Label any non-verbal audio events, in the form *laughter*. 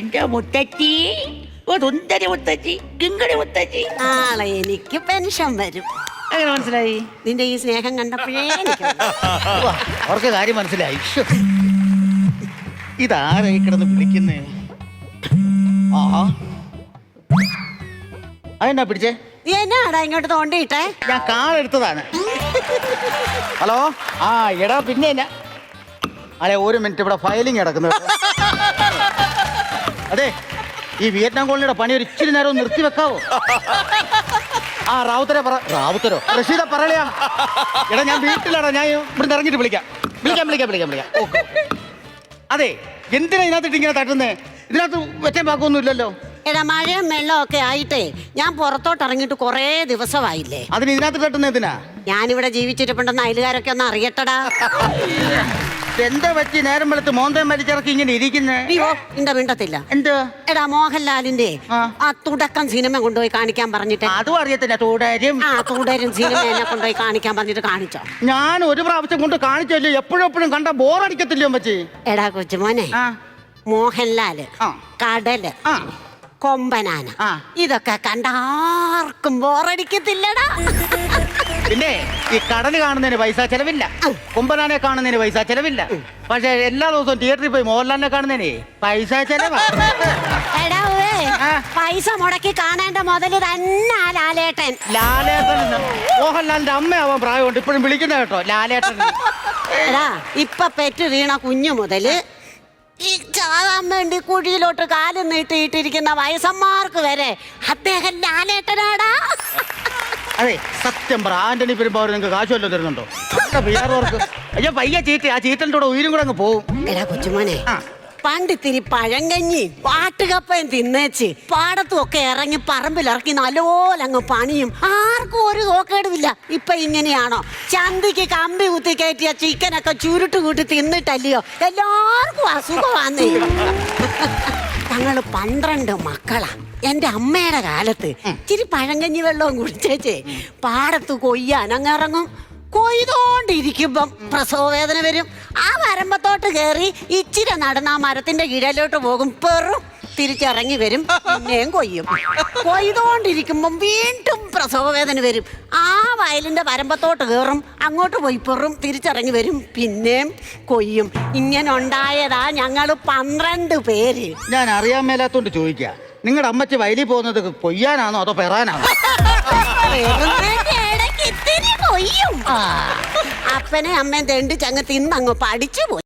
മുത്തച്ഛി മുത്തച്ചി? സുന്ദരി മുത്തച്ചി കിങ്കടി മുത്തച്ചി. നാളെ എനിക്ക് പെൻഷൻ വരും. എങ്ങനെ മനസ്സിലായി? നിന്റെ ഈ സ്നേഹം കണ്ടപ്പോഴേ എനിക്ക്. *laughs* ഉവ്വ, അവർക്ക് കാര്യം മനസ്സിലായി. ശ്ശോ. ഇതാരായി കിടന്ന് വിളിക്കുന്നേ? ആ അതെന്നാ പിടിച്ചേ? നീ എന്നാടാ ഇങ്ങോട്ട് തോണ്ടിയിട്ടെ? ഞാൻ കാളെടുത്തതാണ് ഹലോ? ആ എടാ പിന്നെ എന്നാ അല്ലെ ഒരു മിനിറ്റ് ഇവിടെ ഫയലിംഗ് കിടക്കുന്നത് അതെ ഈ വിയറ്റ്നാം കോളനിയുടെ പണി ഒരു ഇച്ചിരി നേരം നിർത്തിവെക്കാവോ നിർത്തി വെക്കാവോ? ആ റാവുത്തരെ പറ റാവുത്തരോ? റഷീദ പറയാ എടാ ഞാൻ വീട്ടിലാടാ ഞാൻ ഇവിടുന്ന് ഇറങ്ങിയിട്ട് വിളിക്കാം. വിളിക്കാം വിളിക്കാം വിളിക്കാം വിളിക്കാം. അതെ എന്തിനാ ഇതിനകത്തിട്ട് ഇങ്ങനെ തട്ടുന്നേ? ഇതിനകത്ത് വെച്ചാൻ പാക്കൊന്നും ഇല്ലല്ലോ എടാ മഴയും വെള്ളവും ഒക്കെ ആയിട്ടേ ഞാൻ പുറത്തോട്ട് ഇറങ്ങിയിട്ട് കുറേ ദിവസമായില്ലേ? അതിന് ഇതിനകത്ത് തട്ടുന്ന എന്തിനാ? ഞാനിവിടെ ജീവിച്ചിട്ടുണ്ടെന്ന് അയലുകാരൊക്കെ ഒന്ന് അറിയട്ടടാ. എന്താ പറ്റി? നേരം വെളുത്ത് മോന്തം വലിച്ചിറക്കി ഇങ്ങനെ ഇരിക്കുന്നേ? അയ്യോ ഇണ്ട മിണ്ടത്തില്ല. എന്ത്? എടാ മോഹൻലാലിന്റെ ആ. ആ തുടക്കം സിനിമ കൊണ്ടുപോയി കാണിക്കാൻ പറഞ്ഞിട്ട്. അതും അറിയത്തില്ല. തുടരും ആ തുടരും സിനിമ എന്നെ കൊണ്ടുപോയി കാണിക്കാൻ പറഞ്ഞിട്ട് കാണിച്ചോ. ഞാൻ ഒരു പ്രാവശ്യം കൊണ്ട് കാണിച്ചല്ലോ. എപ്പോഴും എപ്പോഴും കണ്ട ബോറടിക്കത്തില്ലയോ പറ്റി എടാ കൊച്ചുമോനെ. ആ. മോഹൻലാൽ ആ. കടൽ ആ. കൊമ്പനാന. ആ. ഇതൊക്കെ കണ്ട ആർക്കും ബോറടിക്കത്തില്ലടാ. പിന്നെ ഈ കടൽ കാണുന്നതിന് പൈസ ചെലവില്ല. കുമ്പനാനെ കാണുന്നതിന് പൈസ ചെലവില്ല. പക്ഷെ എല്ലാ ദിവസവും തിയേറ്ററിൽ പോയി മോഹൻലാലിനെ കാണുന്നതിന് പൈസ ചെലവാ. എടാ ഉവ്വേ. പൈസ മുടക്കി കാണേണ്ട മുതൽ തന്നെ ആ ലാലേട്ടൻ. ലാലേട്ടൻ മോഹൻലാലിന്റെ അമ്മയാവാൻ പ്രായമുണ്ട്. ഇപ്പോഴും വിളിക്കുന്ന കേട്ടോ ലാലേട്ടൻ. എടാ ഇപ്പൊ പെറ്റ് വീണ കുഞ്ഞു മുതൽ ഈ ചാകാൻ വേണ്ടി കുഴിയിലോട്ട് കാലും നീട്ടിയിട്ടിരിക്കുന്ന വയസ്സന്മാർക്ക് വരെ അദ്ദേഹം ലാലേട്ടനാടാ. അതെ സത്യം പറ. ആന്റണി പെരുമ്പാവൂർ നിങ്ങൾക്ക് കാശ് വല്ലതും തരുന്നുണ്ടോ? അയ്യോ പയ്യ ചീത്ത ആ ചീത്തന്റെ കൂടെ ഉയരും കൂടെ അങ്ങ് പോവും. എടാ കൊച്ചുമോനെ ആ. പണ്ടിത്തിരി പഴങ്കഞ്ഞി പാട്ടുകപ്പയും തിന്നേച്ച് പാടത്തും ഒക്കെ ഇറങ്ങി പറമ്പിലിറക്കി നല്ലപോലെ അങ്ങ് പണിയും. ആർക്കും ഒരു നോക്കേടുമില്ല ഇപ്പൊ ഇങ്ങനെയാണോ? ചന്തിക്ക് കമ്പി കുത്തി കയറ്റിയ ചിക്കനൊക്കെ ചുരുട്ട് കൂട്ടി തിന്നിട്ടല്ലയോ? എല്ലാവർക്കും അസുഖമാന്നേ. *laughs* ഞങ്ങൾ പന്ത്രണ്ട് മക്കളാ. എന്റെ അമ്മയുടെ കാലത്ത് ഇച്ചിരി പഴങ്കഞ്ഞി വെള്ളവും കുടിച്ചേച്ചേ. പാടത്ത് കൊയ്യാൻ അങ്ങിറങ്ങും കൊയ്തോണ്ടിരിക്കുമ്പം പ്രസവ വേദന വരും. ആ വരമ്പത്തോട്ട് കയറി ഇച്ചിരി നടന്ന് ആ മരത്തിന്റെ കിഴലോട്ട് പോകും. പെറും. തിരിച്ചിറങ്ങി വരും. പിന്നെയും കൊയ്യും. കൊയ്തോണ്ടിരിക്കുമ്പം വീണ്ടും പ്രസവ വേദന വരും. ആ വയലിന്റെ വരമ്പത്തോട്ട് കയറും അങ്ങോട്ട് പോയി പെറും. തിരിച്ചിറങ്ങി വരും. പിന്നെയും കൊയ്യും. ഇങ്ങനെ ഉണ്ടായതാ ഞങ്ങൾ പന്ത്രണ്ട് പേര്. ഞാൻ അറിയാൻ മേലാത്തോണ്ട് ചോദിക്കുക നിങ്ങളുടെ അമ്മച്ചി വയലിൽ പോകുന്നത് കൊയ്യാനാണോ അതോ പെറാനാണോ? പെറുന്നതിന്റെ ഇടയ്ക്ക് ഇത്തിരി കൊയ്യും അപ്പനെ അമ്മയും തെണ്ടി ചങ്ങ് അങ്ങ് പഠിച്ചു പോയി.